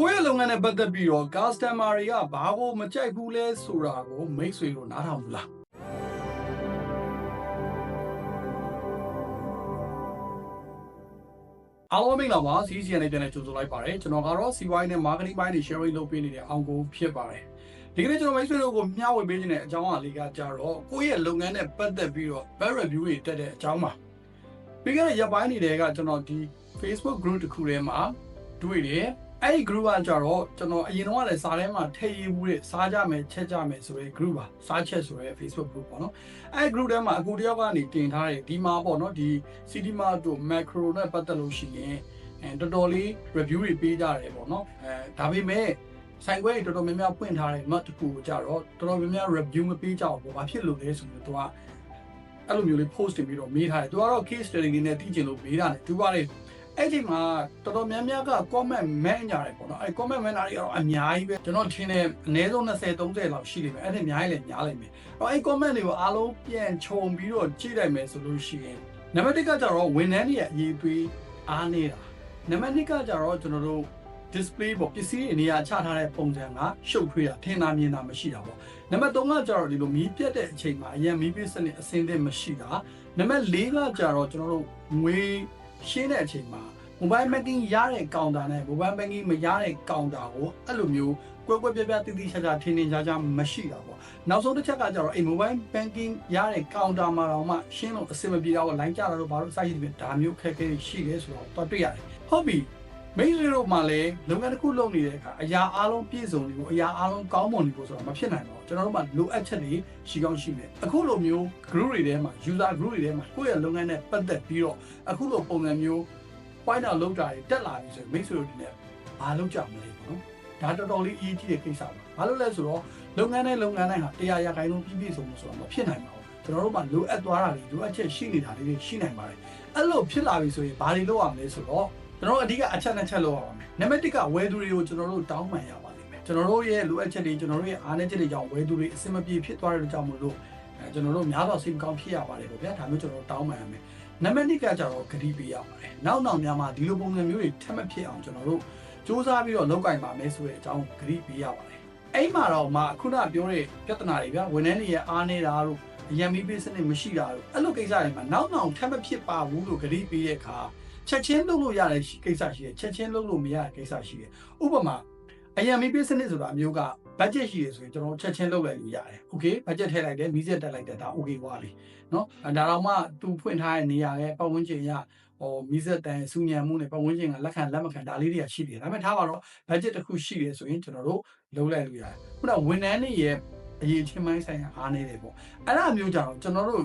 ကိုယ့်ရဲ့လုပ်ငန်းနဲ့ပတ်သက်ပြီးတော့ customer တွေကဘာကိုမကြိုက်ဘူးလဲဆိုတာကိုမိတ်ဆွေတို့နားထောင်ဘူးလားအားလုံးမင်္ဂလာပါ CCN နဲ့ပြန်လည်ကြိုဆိုလိုက်ပါတယ်ကျွန်တော်ကတော့ CY နဲ့ marketing ပိုင်းတွေ sharing လုပ်ပေးနေတဲ့အောင်ကိုဖြစ်ပါတယ်ဒီကနေ့ကျွန်တော်မိတ်ဆွေတို့ကိုမျှဝေပေးခြင်းတဲ့အကြောင်းအရာလေးကကြတော့ကိုယ့်ရဲ့လုပ်ငန်းနဲ့ပတ်သက်ပြီးတော့ bad review တွေတက်တဲ့အကြောင်းပါပြီးခဲ့တဲ့ရက်ပိုင်းတွေကကျွန်တော်ဒီ Facebook group တစ်ခုထဲမှာတွေ့တယ် အဲ့ဒီ group ကကြတော့ကျွန်တော်အရင်တော့လည်းစာထဲမှာထည့်ရေးမှုတဲ့စားကြမယ်ချက်ကြမယ်ဆိုတဲ့ group ပါစားချက်ဆိုတဲ့ Facebook group ပေါ့နော်အဲ့ group ထဲမှာအကူတယောက်ကနေတင်ထားတယ်ဒီမှာပေါ့နော်ဒီ city mart တို့ macro နဲ့ပတ်သက်လို့ရှိရင်အဲတော်တော်လေး review တွေပေးကြတယ်ပေါ့နော်အဲဒါပေမဲ့ဆိုင်ခွဲတော်တော်များများပွင့်ထားတဲ့ mart တခုကိုကြတော့တော်တော်များများ review မပေးကြဘူးပေါ့ဘာဖြစ်လို့လဲဆိုတော့သူကအဲ့လိုမျိုးလေး post တင်ပြီးတော့မေးထားတယ်သူကတော့ case study လေးနဲ့သိချင်လို့မေးတာတယ်သူကလေ အဲ့ဒီမှာတော်တော်များများက comment မဲညရတယ်ပေါ့နော်အဲ့ comment မဲနာတွေကတော့အများကြီးပဲကျွန်တော်ထင်တယ်အနည်းဆုံး20 30လောက်ရှိလိမ့်မယ်အဲ့ဒီအများကြီးလည်းများလိမ့်မယ်အဲ့အဲ့ comment တွေကိုအားလုံးပြန်ခြုံပြီးတော့ကြည့်လိုက်မယ်ဆိုလို့ရှိရင်နံပါတ်1ကကြတော့ဝန်ထမ်းတွေရဲ့အရေးပေးအားနေတာနံပါတ်2ကကြတော့ကျွန်တော်တို့ display ပေါ့ပစ္စည်းတွေနေရာချထားတဲ့ပုံစံကရှုပ်ထွေးတာထင်သာမြင်သာမရှိတာပေါ့နံပါတ်3ကကြတော့ဒီလိုမီးပြတ်တဲ့အချိန်မှာအရင်မီးပြစနစ်အစင်းတဲ့မရှိတာနံပါတ်4ကကြတော့ကျွန်တော်တို့ငွေ ရှင်းတဲ့အချိန်မှာ mobile banking ရတဲ့ကောင်တာနဲ့ mobile banking မရတဲ့ကောင်တာကိုအဲ့လိုမျိုးကွက်ကွက်ပြပြတိတိကျကျထင်ထင်ရှားရှားမရှိတာပေါ့နောက်ဆုံးတစ်ချက်ကကြတော့အဲ့ mobile banking ရတဲ့ကောင်တာမှာတော့မှရှင်းလို့အဆင်မပြေတာပေါ့ line ကြတာတော့ဘာလို့စိုက်ရည်ဖြစ်ဒါမျိုးခက်ခဲရှိတယ်ဆိုတော့တော့တွေ့ရတယ်ဟုတ်ပြီ မိတ်ဆွေတို့မှလည်းလုပ်ငန်းတစ်ခုလုပ်နေတဲ့အခါအရာအားလုံးပြည့်စုံနေဖို့အရာအားလုံးကောင်းမွန်နေဖို့ဆိုတော့မဖြစ်နိုင်ပါဘူးကျွန်တော်တို့မှလိုအပ်ချက်တွေရှိကောင်းရှိမယ်အခုလိုမျိုး group တွေထဲမှာ user group တွေထဲမှာကိုယ့်ရဲ့လုပ်ငန်းနဲ့ပတ်သက်ပြီးတော့အခုလိုပုံစံမျိုး point out လောက်တာတွေတက်လာပြီဆိုရင်မိတ်ဆွေတို့ဒီနဲ့ဘာလုပ်ကြမလဲပေါ့နော်ဒါတော်တော်လေးအရေးကြီးတဲ့ကိစ္စပါဘာလို့လဲဆိုတော့လုပ်ငန်းနဲ့လုပ်ငန်းတိုင်းဟာတရားရခိုင်လုံးပြည့်ပြည့်စုံစုံဆိုတာမဖြစ်နိုင်ပါဘူးကျွန်တော်တို့မှလိုအပ်သွားတာတွေလိုအပ်ချက်ရှိနေတာတွေရှိနိုင်ပါတယ်အဲ့လိုဖြစ်လာပြီဆိုရင်ဘာတွေလုပ်ရမလဲဆိုတော့ ကျွန်တော်တို့အဓိကအချက်နဲ့ချက်လုပ်ရပါမယ်နံပါတ်1ကဝယ်သူတွေကိုကျွန်တော်တို့တောင်းပန်ရပါလိမ့်မယ်ကျွန်တော်တို့ရဲ့လိုအပ်ချက်တွေကျွန်တော်တို့ရဲ့အားနည်းချက်တွေကြောင့်ဝယ်သူတွေအဆင်မပြေဖြစ်သွားတဲ့ကြောင့်မလို့အဲကျွန်တော်တို့များသောစိတ်မကောင်းဖြစ်ရပါတယ်ပေါ့ဗျာဒါမျိုးကျွန်တော်တို့တောင်းပန်ရမယ်နံပါတ်2ကကြတော့ဂတိပေးရပါတယ်နောက်နောက်များမှာဒီလိုပုံစံမျိုးတွေထပ်မဖြစ်အောင်ကျွန်တော်တို့စူးစမ်းပြီးတော့လုပ်ကင်ပါမယ်ဆိုတဲ့အကြောင်းဂတိပေးရပါတယ်အဲ့မှာတော့မှခုနပြောတဲ့ပြဿနာတွေဗျာဝန်ထမ်းတွေရဲ့အားနေတာတို့အယံမီးပေးစနစ်မရှိတာတို့အဲ့လိုကိစ္စတွေမှာနောက်နောက်ထပ်မဖြစ်ပါဘူးလို့ဂတိပေးတဲ့အခါ ချက်ချင်းလုပ်လို့ရတဲ့ကိစ္စရှိတယ်ချက်ချင်းလုပ်လို့မရတဲ့ကိစ္စရှိတယ်ဥပမာအယံမီးပေးစနစ်ဆိုတာအမျိုးက budget ရှိတယ်ဆိုရင်ကျွန်တော်ချက်ချင်းလုပ်လိုက်လို့ရတယ်။ Okay budget ထည့်လိုက်တယ်မီးစက်တက်လိုက်တယ်ဒါ okay ွားပြီเนาะဒါတော့မှသူဖွင့်ထားတဲ့နေရာရဲ့ပတ်ဝန်းကျင်ရဟိုမီးစက်တန်စူညံမှုနဲ့ပတ်ဝန်းကျင်ကလက်ခံလက်မခံဒါလေးတွေကရှိတယ်။ဒါပေမဲ့ထားပါတော့ budget တစ်ခုရှိတယ်ဆိုရင်ကျွန်တော်တို့လုပ်လိုက်လို့ရတယ်။ခုနဝန်ထမ်းတွေရဲ့အရေးချင်းပိုင်းဆိုင်ရာအားနေတယ်ပေါ့။အဲ့ဒါမျိုးကြတော့ကျွန်တော်တို့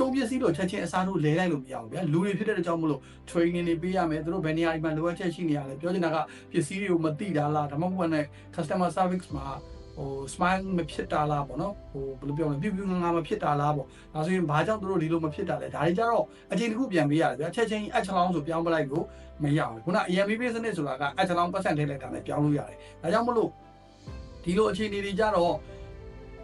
ကုန်ပစ္စည်းလို့ချက်ချင်းအစားထိုးလဲလိုက်လို့မရဘူးဗျာလူတွေဖြစ်တဲ့အကြောင်းမလို့ training တွေပေးရမယ်သူတို့ဘယ်နေရာဒီမှာလိုအပ်ချက်ရှိနေရလဲပြောချင်တာကပစ္စည်းတွေကိုမသိတာလားဒါမှမဟုတ်လည်း customer service မှာဟို smile မဖြစ်တာလားပေါ့နော်ဟိုဘယ်လိုပြောမလဲပြူပြူငါငါမဖြစ်တာလားပေါ့ဒါဆိုရင်ဘာကြောင့်သူတို့ဒီလိုမဖြစ်တာလဲဒါတွေကြတော့အချိန်တစ်ခုပြန်ပေးရတယ်ဗျာချက်ချင်းအချလောင်းဆိုပြောင်းပလိုက်လို့မရဘူးခုန EMB စနစ်ဆိုတာကအချလောင်းပတ်စံထည့်လိုက်တာနဲ့ပြောင်းလို့ရတယ်ဒါကြောင့်မလို့ဒီလိုအခြေအနေတွေကြတော့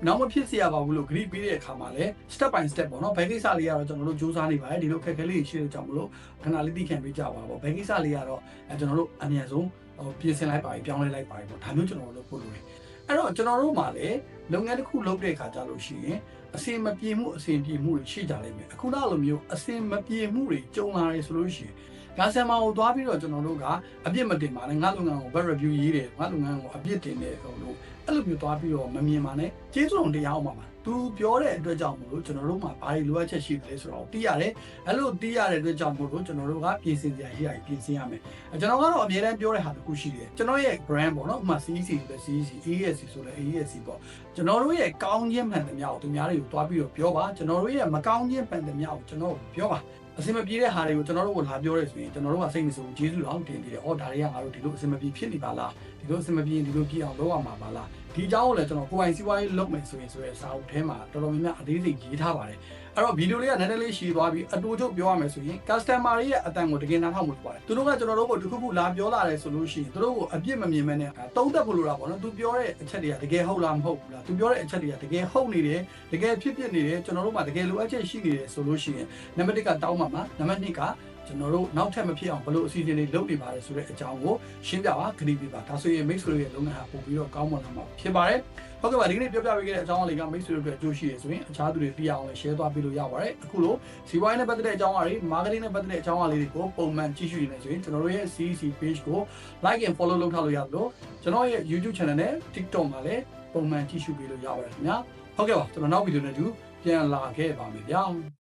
နောက်မဖြစ်စေရပါဘူးလို့ grip ပေးတဲ့အခါမှာလည်း step by step ပေါ့နော်ဘယ်ကိစ္စလေးကတော့ကျွန်တော်တို့စူးစမ်းနေပါတယ်ဒီလိုခက်ခဲလေးရှိတဲ့ကြောင့်မလို့ခဏလေးသိခံပေးကြပါပေါ့ဘယ်ကိစ္စလေးကတော့အဲကျွန်တော်တို့အမြန်ဆုံးဟိုပြင်ဆင်လိုက်ပါပြီပြောင်းလဲလိုက်ပါပြီပေါ့ဒါမျိုးကျွန်တော်တို့လုပ်ဖို့လိုတယ်အဲ့တော့ကျွန်တော်တို့မှာလည်းလုပ်ငန်းတစ်ခုလုပ်တဲ့အခါကြလို့ရှိရင်အစင်မပြေမှုအစင်ပြေမှုတွေရှိကြလိမ့်မယ်အခုတော့လိုမျိုးအစင်မပြေမှုတွေကြုံလာရဆိုလို့ရှိရင် ဒါဆန်မာကိုသွားပြီးတော့ကျွန်တော်တို့ကအပြစ်မတင်ပါနဲ့ငါလုပ်ငန်းကို back review ရေးတယ်ငါလုပ်ငန်းကိုအပြစ်တင်တယ်ဟိုလို့အဲ့လိုမျိုးသွားပြီးတော့မမြင်ပါနဲ့ကျေးဇူးတော်တရားအောင်ပါပါသူပြောတဲ့အတွက်ကြောင့်မို့လို့ကျွန်တော်တို့မှာဘာတွေလိုအပ်ချက်ရှိတယ်ဆိုတော့သိရတယ်အဲ့လိုသိရတဲ့အတွက်ကြောင့်မို့လို့ကျွန်တော်တို့ကပြင်ဆင်စရာရှိတာပြင်ဆင်ရမယ်ကျွန်တော်ကတော့အမြဲတမ်းပြောတဲ့ဟာတစ်ခုရှိတယ်ကျွန်တော်ရဲ့ brand ပေါ့နော်ဥပမာ CEC ဆိုတဲ့ CEC AESC ဆိုတဲ့ AESC ပေါ့ကျွန်တော်တို့ရဲ့ကောင်းခြင်းမှန်သမျှကိုသူများတွေကိုတွားပြီးတော့ပြောပါကျွန်တော်တို့ရဲ့မကောင်းခြင်းမှန်သမျှကိုကျွန်တော်ပြောပါ အစင်မပြေတဲ့ဟာတွေကိုကျွန်တော်တို့ကလာပြောရဲဆိုရင်ကျွန်တော်တို့ကစိတ်မဆိုးကျေးဇူးတော်တင်ပြီးတယ်။အော်ဒါတွေကငါတို့ဒီလိုအစင်မပြေဖြစ်နေပါလား။ဒီလိုအစင်မပြေရင်ဒီလိုပြေအောင်လုပ်ရမှာပါလား။ ဒီအကြောင်းကိုလည်းကျွန်တော်ကိုယ်ပိုင်စီးပွားရေးလုပ်မယ်ဆိုရင်ဆိုရဲစာအုပ်ထဲမှာတော်တော်များများအသေးစိတ်ရေးထားပါတယ်။အဲ့တော့ဗီဒီယိုလေးကနည်းနည်းလေးရှည်သွားပြီးအတူချုပ်ပြောရမယ်ဆိုရင် customer တွေရဲ့အတန်ကိုတကယ်နားထောင်ဖို့ပါတယ်။သူတို့ကကျွန်တော်တို့ကိုတစ်ခုခုလာပြောလာတယ်ဆိုလို့ရှိရင်သူတို့ကိုအပြစ်မမြင်မဲနဲ့တုံးသက်ဖို့လိုတာပေါ့နော်။သူပြောတဲ့အချက်တွေကတကယ်ဟုတ်လားမဟုတ်ဘူးလား။သူပြောတဲ့အချက်တွေကတကယ်ဟုတ်နေတယ်တကယ်ဖြစ်ဖြစ်နေတယ်ကျွန်တော်တို့မှတကယ်လိုအပ်ချက်ရှိနေတယ်ဆိုလို့ရှိရင်နံပါတ်1ကတောင်းပါမှာနံပါတ်2က ကျွန်တော်တို့နောက်ထပ်မဖြစ်အောင်ဘယ်လိုအစီအစဉ်တွေလုပ်နေပါလဲဆိုတဲ့အကြောင်းကိုရှင်းပြပါခရီးပြပါဒါဆိုရင်မိတ်ဆွေတို့ရဲ့လုပ်ငန်းဟာပို့ပြီးတော့ကောင်းမွန်လာမှာဖြစ်ပါတယ်ဟုတ်ကဲ့ပါဒီကနေ့ပြောပြပေးခဲ့တဲ့အကြောင်းအလေးကမိတ်ဆွေတို့အတွက်အကျိုးရှိရဆိုရင်အခြားသူတွေသိအောင်လည်း share သွားပေးလို့ရပါတယ်အခုလိုစီးပွားရေးနဲ့ပတ်သက်တဲ့အကြောင်းအရာတွေ marketing နဲ့ပတ်သက်တဲ့အကြောင်းအရာလေးတွေကိုပုံမှန်ကြည့်ရှုနေဆိုရင်ကျွန်တော်တို့ရဲ့ CEC page ကို like and follow လုပ်ထားလို့ရသလိုကျွန်တော်ရဲ့ YouTube channel နဲ့ TikTok မှာလည်းပုံမှန်ကြည့်ရှုပေးလို့ရပါတယ်ခင်ဗျာဟုတ်ကဲ့ပါကျွန်တော်နောက်ဗီဒီယိုနဲ့တူပြန်လာခဲ့ပါမယ်ဗျာ